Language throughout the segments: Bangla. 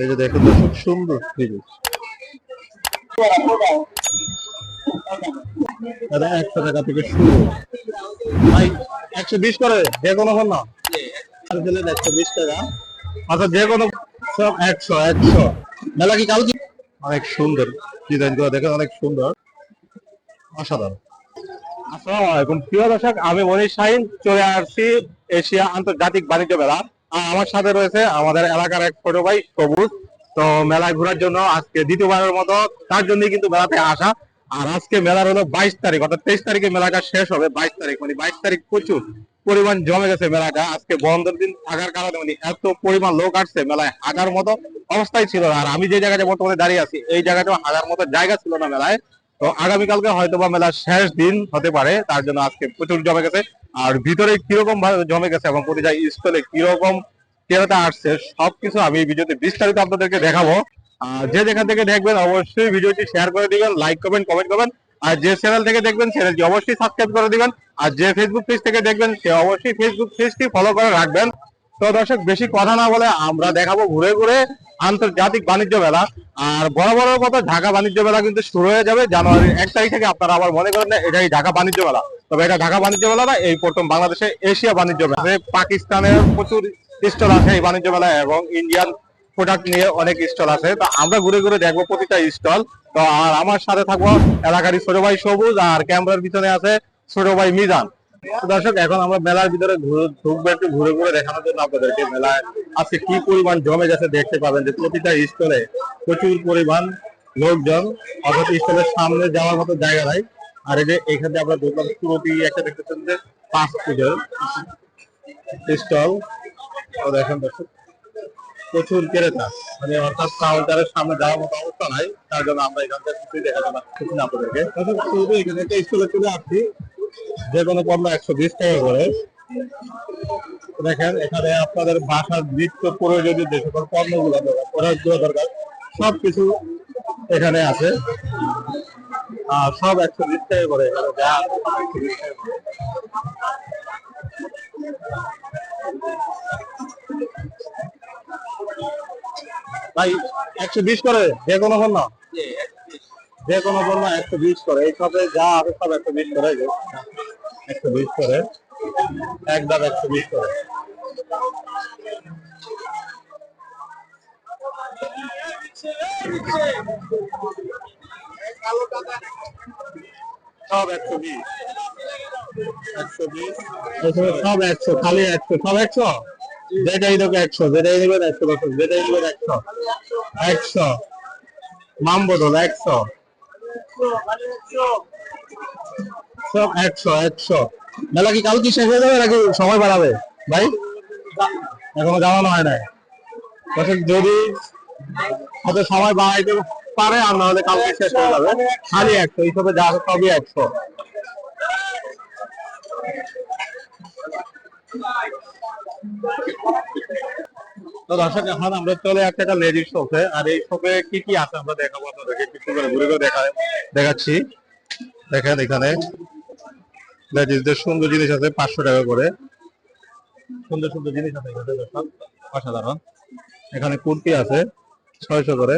এই যে তো খুব সুন্দর দাদা একশো টাকা থেকে শুরু। ভাই, একশো বিশ করে? যে কোনো না একশো বিশ টাকা। আচ্ছা যে কোনো সব একশো একশো। মেলা কি অনেক সুন্দর ডিজাইনগুলো দেখেন, অনেক সুন্দর। অসাধারণ। আসসালামু আলাইকুম। প্রিয় দর্শক, আমি মনীষ শাহিন চলে আসছি এশিয়া আন্তর্জাতিক বাণিজ্য মেলা। আমার সাথে রয়েছে আমাদের এলাকার এক ছোট ভাই সবুজ তো মেলায় ঘোরার জন্য আজকে দ্বিতীয়বারের মতো তার জন্যই কিন্তু মেলাতে আসা। আর আজকে মেলার হলো বাইশ তারিখ, অর্থাৎ তেইশ তারিখে মেলাটা শেষ হবে, বাইশ তারিখ। মানে বাইশ তারিখ প্রচুর পরিমাণ জমে গেছে মেলাটা। আজকে বন্ধের দিন থাকার কারণে মানে এত পরিমাণ লোক আসছে, মেলায় হাজার মতো অবস্থায় ছিল। আর আমি যে জায়গাটা বর্তমানে দাঁড়িয়ে আছি, এই জায়গাটা হাজার মতো জায়গা ছিল না মেলায়। তো আগামীকালকে হয়তো বা মেলার শেষ দিন হতে পারে, তার জন্য আজকে প্রচুর জমে গেছে। আর ভিতরে কীরকম ভাবে জমে গেছে এবং প্রতিটা স্টলে কীরকম ক্রেতা আসছে, সবকিছু আমি ভিডিওতে বিস্তারিত আপনাদেরকে দেখাবো। যে যেখান থেকে দেখবেন অবশ্যই ভিডিওটি শেয়ার করে দিবেন লাইক করবেন কমেন্ট করবেন। আর যে চ্যানেল থেকে দেখবেন চ্যানেলটি অবশ্যই সাবস্ক্রাইব করে দিবেন। আর যে ফেসবুক পেজ থেকে দেখবেন, সে অবশ্যই ফেসবুক পেজটি ফলো করে রাখবেন। তো দর্শক, বেশি কথা না বলে আমরা দেখাবো ঘুরে ঘুরে আন্তর্জাতিক বাণিজ্য মেলা। আর বড় বড় কথা, ঢাকা বাণিজ্য মেলা কিন্তু শুরু হয়ে যাবে জানুয়ারির এক তারিখ থেকে। আপনারা আবার মনে করেন না, এটাই ঢাকা বাণিজ্য মেলা। তবে এটা ঢাকা বাণিজ্য মেলা না, এই প্রথম বাংলাদেশে এশিয়া বাণিজ্য মেলা। পাকিস্তানের প্রচুর স্টল আছে এই বাণিজ্য মেলায় এবং ইন্ডিয়ান প্রোডাক্ট নিয়ে অনেক স্টল আছে। তো আমরা ঘুরে ঘুরে দেখব প্রতিটা স্টল। তো আর আমার সাথে থাকব এলাকারই ছোট ভাই সবুজ আর ক্যামেরার পিছনে আছে ছোট ভাই মিজান। দর্শক, এখন আমরা মেলার ভিতরে ঘুরে ঢুকবো একটু ঘুরে ঘুরে দেখানোর জন্য আপনাদেরকে মেলায়। আজকে কি পরিমাণ জমে গেছে দেখতে পাবেন যে প্রতিটা স্টলে প্রচুর পরিমাণ লোকজন অথচ স্টলের সামনে যাওয়ার মতো জায়গা নাই। আর এই যে এখানে আমরা ঢুকলাম, পুরোটি একটা দেখতেছেন যে পাঁচ ফুটের স্টল। দেখেন দর্শক, প্রচুর ক্রেতা। মানে অর্থাৎ কাউন্টারের সামনে যাওয়ার মতো অবস্থা নাই। তার জন্য আমরা এখান থেকে কিছুই পারছি না আপনাদেরকে এখানে একটা স্টলে চলে আসছি। যে কোনো পণ্য একশো বিশ টাকা করে। দেখেন, এখানে আপনাদের বাসার নিত্য প্রয়োজনীয় যে সকল পণ্যগুলো প্রোডাক্টগুলো দরকার সব কিছু এখানে আছে। আর সব একশো বিশ টাকা করে এখানে যা আছে সব 120 টাকা করে। ভাই, একশো বিশ করে যে কোনো পণ্য? যে কোনো পণ্য একশো বিশ করে। এই সবে যা আছে সব একশো বিশ করে একশো বিশ করে। একদম একশো বিশ করে। সব একশো বিশ। একশো বিশ। সব একশো, খালি একশো। সব একশো? যেটাই দেবে একশো, যেটাই দেবেন একশো বছর যেটাই দেবেন একশো। একশো। মাম বদল একশো। সব একশো একশো। মেলা কি কালকে শেষ হয়ে যাবে নাকি সময় বাড়াবে? ভাই? এখনও জানানো হয় নাই। যদি হয়তো সময় বাড়াইতে পারে আর নাহলে কালকে শেষ হয়ে যাবে। খালি একশো, এইসবে যা সবই একশো। তো দর্শক, এখন আমরা চলে একটা একটা লেডিস আর এই কি কি আছে আমরা দেখাবো আপনাদেরকে কিছু করে ঘুরে ঘুরে দেখা দেখাচ্ছি। দেখেন এখানে লেডিসদের সুন্দর জিনিস আছে, পাঁচশো টাকা করে। সুন্দর সুন্দর জিনিস আছে এখানে, দর্শক, অসাধারণ। এখানে কুর্তি আছে, ছয়শো করে।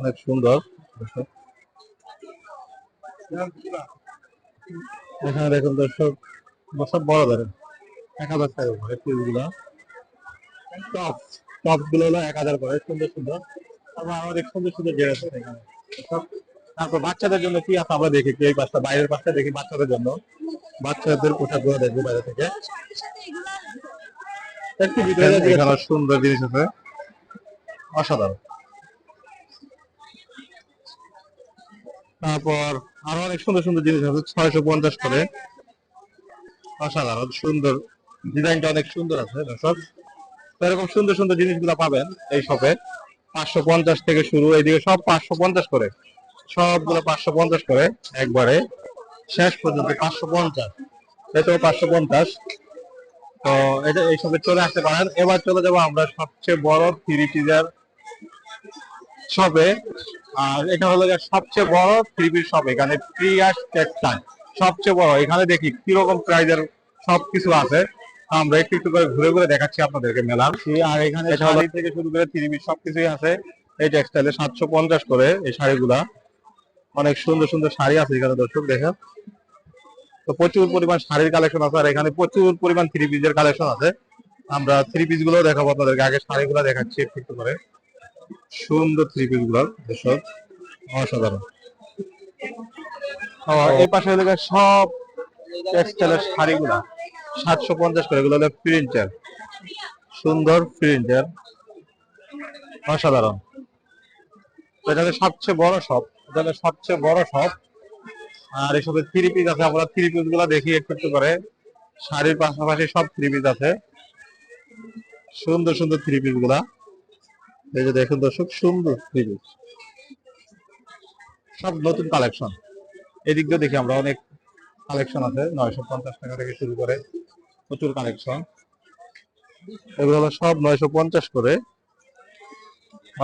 অনেক সুন্দর, দর্শক। এখানে দেখুন দর্শক, সব বড় ধরেন এক হাজার টাকা করে পিসগুলা টপ টপগুলো হলো এক হাজার করে সুন্দর সুন্দর। তারপর আমাদের সুন্দর সুন্দর ড্রেস আছে এখানে। তারপর বাচ্চাদের জন্য কি আছে আমরা দেখি এই পাশটা বাইরের পাশটা দেখি বাচ্চাদের জন্য। বাচ্চাদের পোশাকগুলো দেখব বাইরে থেকে। একটু ভিতরে সুন্দর জিনিস আছে। অসাধারণ। তারপর আরও অনেক সুন্দর সুন্দর জিনিস আছে ছয়শো পঞ্চাশ করে। অসাধারণ সুন্দর। ডিজাইনটা অনেক সুন্দর আছে দর্শক। এরকম সুন্দর সুন্দর জিনিসগুলো পাবেন এই শপে পাঁচশো পঞ্চাশ থেকে শুরু এইদিকে সব পাঁচশো পঞ্চাশ করে। সবগুলো পাঁচশো পঞ্চাশ করে একবারে। শেষ পর্যন্ত পাঁচশো পঞ্চাশ। এটাও পাঁচশো পঞ্চাশ। তো এটা এই সবে চলে আসতে পারেন। এবার চলে যাব আমরা সবচেয়ে বড় থ্রি পিজার শপে আর এটা হলো সবচেয়ে বড় থ্রি শপ এখানে প্রিয়াস টেক্সটাইল সবচেয়ে বড়। এখানে দেখি কীরকম প্রাইজের সবকিছু আছে। আমরা একটু একটু করে ঘুরে ঘুরে দেখাচ্ছি আপনাদেরকে মেলার। আর এখানে শাড়ি থেকে শুরু করে থ্রি পিস সবকিছুই আছে। এই টেক্সটাইলে সাতশো পঞ্চাশ করে এই শাড়িগুলা। অনেক সুন্দর সুন্দর শাড়ি আছে এখানে দর্শক দেখেন। তো প্রচুর পরিমাণ শাড়ির কালেকশন আছে আর এখানে প্রচুর পরিমাণ থ্রি পিসের কালেকশন আছে। আমরা থ্রি পিসগুলো দেখাবো আপনাদেরকে আগে শাড়িগুলো দেখাচ্ছি একটু একটু করে। সুন্দর থ্রি পিসগুলো দর্শক। অসাধারণ। এই পাশে সব টেক্সটাইলের শাড়িগুলা। সাতশো পঞ্চাশ করে, এগুলো হলো প্রিন্টার সুন্দর প্রিন্টার অসাধারণ। এটা সবচেয়ে বড় শপ এটা সবচেয়ে বড় শপ আর এসবে থ্রি পিস আছে, আমরা থ্রি পিসগুলা দেখি একটু করে। শাড়ির পাশাপাশি সব থ্রি পিস আছে। সুন্দর সুন্দর থ্রি পিসগুলা। এই যে দেখুন দর্শক, সুন্দর থ্রি পিস সব নতুন কালেকশন এদিক দিয়ে দেখি আমরা অনেক কালেকশন আছে, নয়শো পঞ্চাশ টাকা থেকে শুরু করে। প্রচুর কালেকশন এগুলো হলো সব নয়শো পঞ্চাশ করে।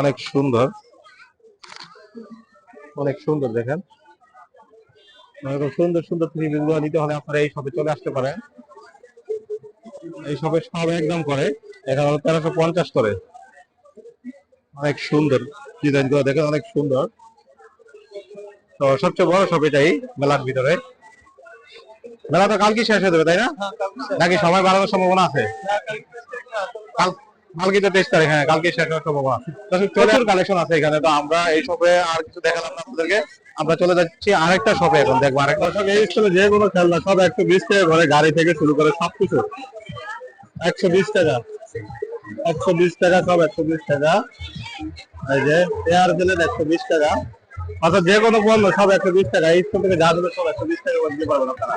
অনেক সুন্দর। অনেক সুন্দর, দেখেন। সুন্দর সুন্দর থ্রি গুলো নিতে হলে আপনারা এই শপে চলে আসতে পারেন। এই শপে সব একদম করে। এখানে হলো তেরোশো পঞ্চাশ করে। অনেক সুন্দর ডিজাইনগুলো দেখেন, অনেক সুন্দর। তো সবচেয়ে বড় শপ এটাই মেলার ভিতরে। মেলা তো কালকে শেষ হয়ে যাবে তাই না? নাকি সময় বাড়ানোর সম্ভাবনা আছে? কাল কালকে তো তেইশ তারিখ হ্যাঁ কালকে শেষ হওয়ার সম্ভাবনা প্রচুর কালেকশন আছে এখানে তো আমরা এই শপে আর কিছু দেখালাম না আপনাদেরকে। আমরা চলে যাচ্ছি আরেকটা শপে এখন দেখব আরেকটা দর্শক এই স্কুলে যে কোনো খেলনা সব একশো বিশ টাকা করে গাড়ি থেকে শুরু করে সবকিছু। একশো বিশ টাকা। একশো বিশ টাকা সব একশো বিশ টাকা। এই যে এয়ার দিলেন একশো বিশ টাকা। অর্থাৎ যে কোনো পণ্য সব একশো বিশ টাকা স্কুল থেকে যা দেবে সব একশো বিশ টাকা করে দিতে পারবেন আপনারা।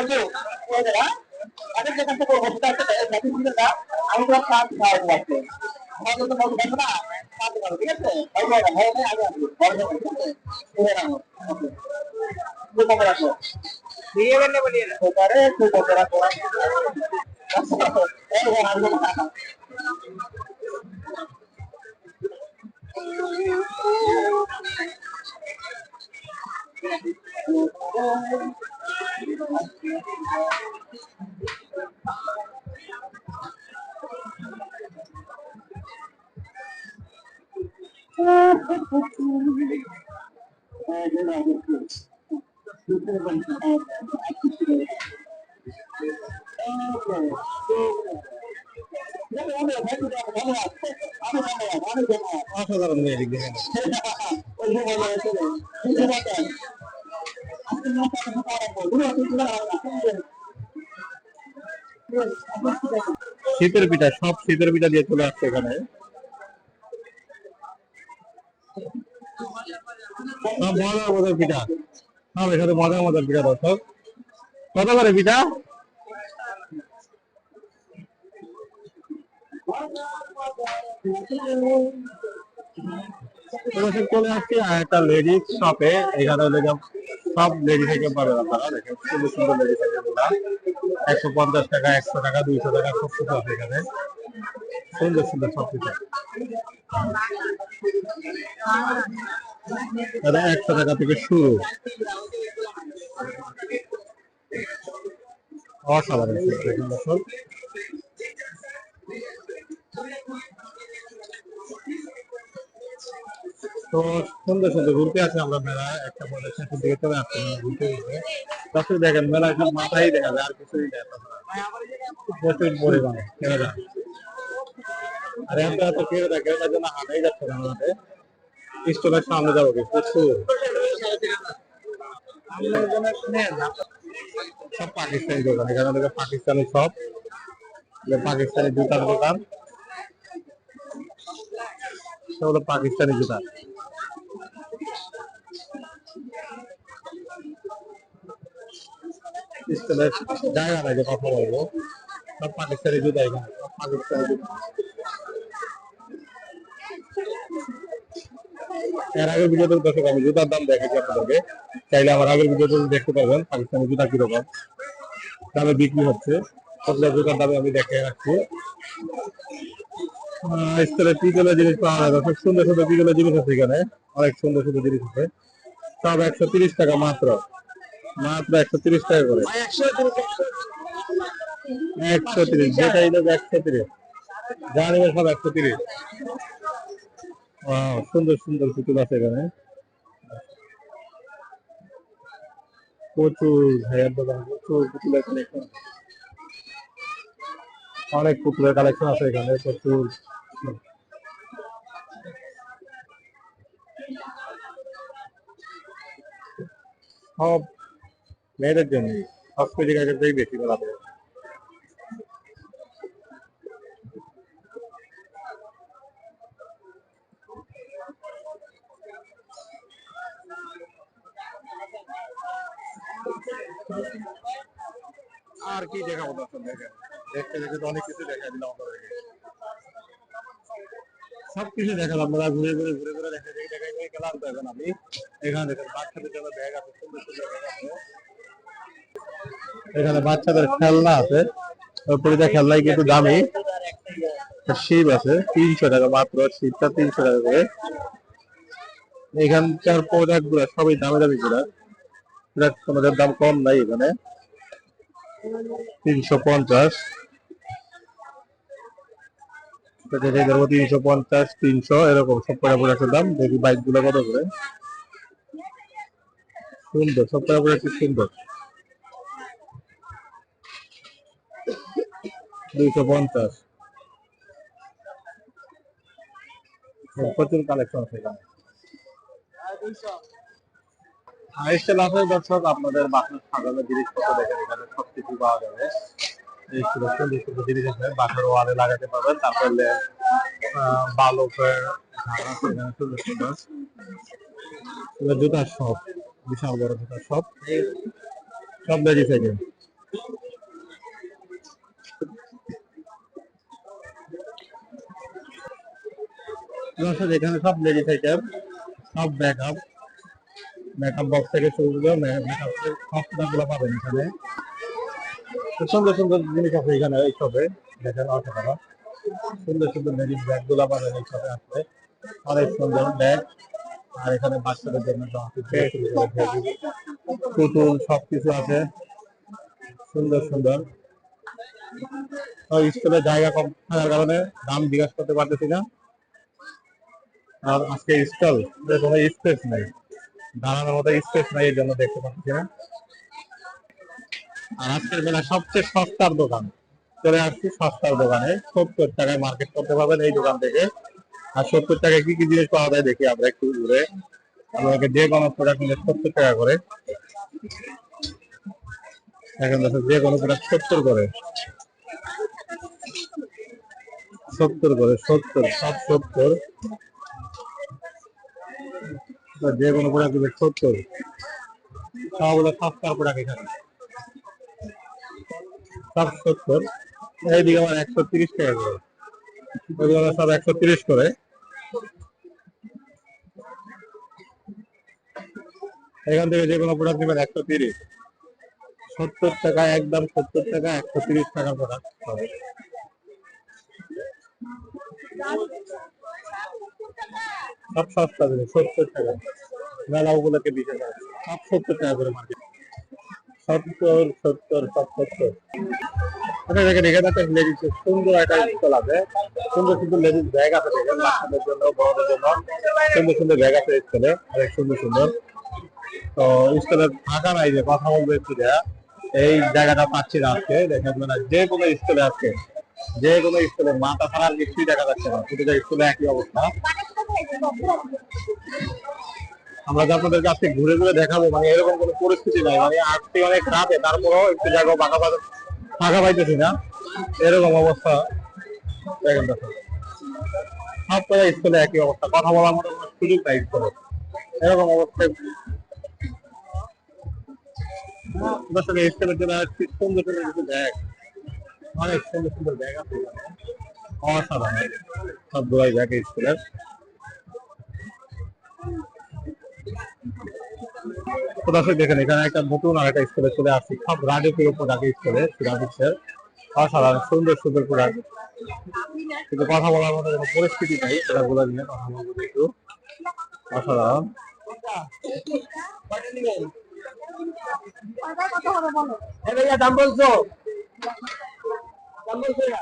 তো চলে আমি তো কাজ খাওয়াবো আজকে আমাদের তো বলতে পারব না কাজ করো ঠিক আছে? ভাই ভাই ভাই ভাই আগে আসব বড় ভাই ঠিক আছে? এবার রাখো তুই কবে রাখো দিয়ে বললে বলিয়ে না ওটারে তুই কবে রাখো এই ভাই আসব না শীতের পিঠা, সব শীতের পিঠা দিয়ে চলে আসছে এখানে। মজার মজার পিঠা। সব এখানে মজার মজার পিঠা, দর্শক। কত করে পিঠা? চলে আসছি আর একটা লেডিস শপে এখানে দেখলাম সব লেডিস আইটেম পাবেন আপনারা দেখেন সুন্দর সুন্দর আইটেমগুলা একশো পঞ্চাশ টাকা, একশো টাকা, দুইশো টাকা, সব কিছু আছে এখানে। সুন্দর সুন্দর সব কিছু। দাদা একশো টাকা থেকে শুরু। অসাধারণ, দেখুন সুন্দর সুন্দর ঘুরতে আছে আমরা মেলা, একটা পরে শেষের দিকে চলে ঘুরতে ঘুরতে। তারপরে দেখেন, মেলা সব মাথায় দেখা যায়, আর কিছুই দেখা প্রচুর পরিমাণে যায়। আর এত কেনা যায় কেনার জন্য হাঁটাই যাচ্ছে না আমাদের। সামনে যাব কি? প্রচুর। সব পাকিস্তানি দোকান, এখানে থেকে পাকিস্তানি সব পাকিস্তানি জুতার দোকান। সেগুলো পাকিস্তানি জুতা। স্কুলের জায়গা নাই কথা বলব। সব পাকিস্তানি এখানে সব পাকিস্তানি এর আগের ভিডিওতে দর্শক, আমি জুতার দাম দেখেছি আপনাদেরকে। চাইলে আমার আগের ভিডিওতে দেখতে পাবেন পাকিস্তানি জুতা কীরকম। দামে বিক্রি হচ্ছে। সবগুলো জুতার দামে আমি দেখে রাখছি। স্তরে পিতলের জিনিস পাওয়া যায় দর্শক সুন্দর সুন্দর পিতলের জিনিস আছে এখানে। অনেক সুন্দর সুন্দর জিনিস আছে। সব একশো তিরিশ টাকা মাত্র। মাত্র একশো তিরিশ টাকা করে। একশো তিরিশ যেটাই লোক একশো তিরিশ। যা নেবে সব একশো তিরিশ। সুন্দর সুন্দর পুতুল আছে এখানে। প্রচুর ভাইয়ার দোকান প্রচুর পুতুলের কালেকশন অনেক পুতুলের কালেকশন আছে এখানে, প্রচুর। সব মেয়েদের জন্য কসমেটিক আইটেমটাই বেশি যায় আর কি দেখাবো দর্শক দেখতে দেখতে তো অনেক কিছু দেখা দিলাম আপনাদেরকে সব কিছু দেখালাম আমরা ঘুরে ঘুরে ঘুরে ঘুরে দেখা দেখে দেখা দেখে গেলাম তো এখন আমি এখানে দেখেন বাচ্চাদের জন্য ব্যাগ আছে সুন্দর সুন্দর ব্যাগ আছে এখানে বাচ্চাদের খেলনা আছে। প্রতিটা খেলনাই কিন্তু দামি? শিব আছে, তিনশো টাকা মাত্র, শিবটা তিনশো টাকা করে। এখানকার প্রোডাক্টগুলো সবই দামি দামি প্রোডাক্ট প্রোডাক্ট দাম কম নাই এখানে। তিনশো পঞ্চাশ। তিনশো পঞ্চাশ, তিনশো, এরকম সব কটা দাম। দেখি বাইকগুলো কত করে। সুন্দর, সব কটা প্রোডাক্ট সুন্দর। দুইশো পঞ্চাশ। প্রচুর কালেকশন আছে দর্শক, আপনাদের বাসার সাজানো জিনিসপত্র দেখেন, এখানে সব কিছু পাওয়া যাবে। জিনিস আছে, বাসার ওয়ালে লাগাতে পারবেন, তারপরে বালকের জুতার শপ বিশাল বড় জুতার শপ সব লেডিস দর্শক এখানে সব লেডিস আইটেম সব ব্যাকআপ মেকআপ বক্স থেকে শুরু করে মেকআপ সবগুলো পাবেন এখানে। সুন্দর সুন্দর জিনিস আছে এখানে এই শপে দেখেন অসাধারণ সুন্দর সুন্দর লেডিস ব্যাগগুলো পাবেন এই শপে আসলে অনেক সুন্দর ব্যাগ আর এখানে বাচ্চাদের জন্য পুতুল, সবকিছু আছে। সুন্দর সুন্দর। স্কুলের জায়গা কম থাকার কারণে দাম জিজ্ঞাসা করতে পারতেছি না। আর আজকে স্টল কোনো স্পেস নেই। দাঁড়ানোর মতো স্পেস নাই, এই জন্য দেখতে পাচ্ছি না। আর আজকের বেলা সবচেয়ে সস্তার দোকান। চলে আসছি সস্তার দোকানে। সত্তর টাকায় মার্কেট করতে পারবেন এই দোকান থেকে। আর সত্তর টাকায় কি কি জিনিস পাওয়া যায় দেখি আমরা একটু ঘুরে। আমাকে যে কোনো প্রোডাক্ট নিলে সত্তর টাকা করে। এখন দেখো, যে কোনো প্রোডাক্ট সত্তর করে। সত্তর করে, সত্তর, সব সত্তর। যে কোনো প্রোডাক্ট দিবে সত্তর সবগুলো সস্তার প্রোডাক্ট এখানে। সব সত্তর এইদিকে আমার একশো তিরিশ টাকা করে। ওইগুলো সব একশো তিরিশ করে। এখান থেকে যে কোনো প্রোডাক্ট নেবেন একশো তিরিশ। সত্তর টাকা, একদম সত্তর টাকা, একশো তিরিশ টাকার প্রোডাক্ট হবে। সব সস্তা দিলে সত্তর টাকা। মেলা ওগুলোকে বিশ টাকা সব সত্তর টাকা করে মার্কেট সত্তর সত্তর, সব সত্তর। লেডিস সুন্দর একটা আছে। সুন্দর সুন্দর লেডিস ব্যাগ আছে সুন্দর সুন্দর আছে অনেক সুন্দর সুন্দর। তো ফাঁকা নাই যে কথা এই জায়গাটা পাচ্ছি না আজকে, দেখেন মানে যে কোনো স্কুলে আজকে, যে কোনো স্কুলে মাথা ছাড়ার কিছুই দেখা যাচ্ছে না। প্রতিটা স্কুলে একই অবস্থা। আমরা যে আপনাদের কাছে ঘুরে ঘুরে দেখাবো মানে এরকম কোনো পরিস্থিতি নাই। মানে আজকে অনেক রাতে একটু জায়গা পাইতেছি না। এরকম অবস্থা। দেখেন স্কুলে একই অবস্থা। কথা বলার মতো কোনো সুযোগ নাই স্কুলে। এরকম অবস্থায় স্কুলের জন্য সুন্দর সুন্দর ব্যাগ অনেক সুন্দর সুন্দর ব্যাগ আছে। অসাধারণ। সব স্কুলের। তো দর্শক দেখেন এখানে একটা নতুন আর একটা স্কুলে চলে আসছি। সব রাজকীয় প্রোডাক্ট স্কুলে গ্রাফিক্সের অসাধারণ সুন্দর সুন্দর প্রোডাক্ট কিন্তু কথা বলার মতো কোনো পরিস্থিতি নেই সেটা বলে দিলে কথা বলব একটু। অসাধারণ। দাম বলছো? দাম বলছো? না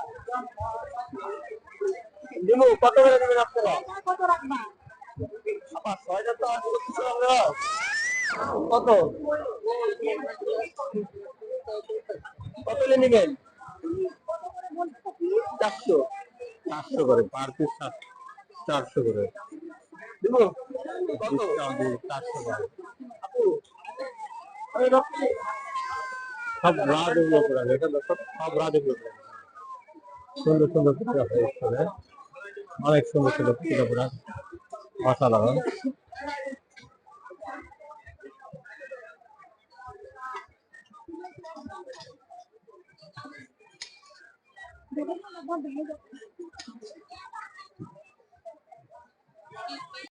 কত করে দেবেন আপনারা? কত রাখবা আপা ছয় হাজার তো আর কিছু। কত? কত নেবেন? চারশো। চারশো করে পার পিস চারশো করে। দিয়ে চারশো করে। সব রাজকীয় প্রোডাক্ট এটা দেখো সব রাজকীয় প্রোডাক্ট সুন্দর সুন্দর প্রোডাক্ট আছে অনেক সুন্দর সুন্দর অসাধারণ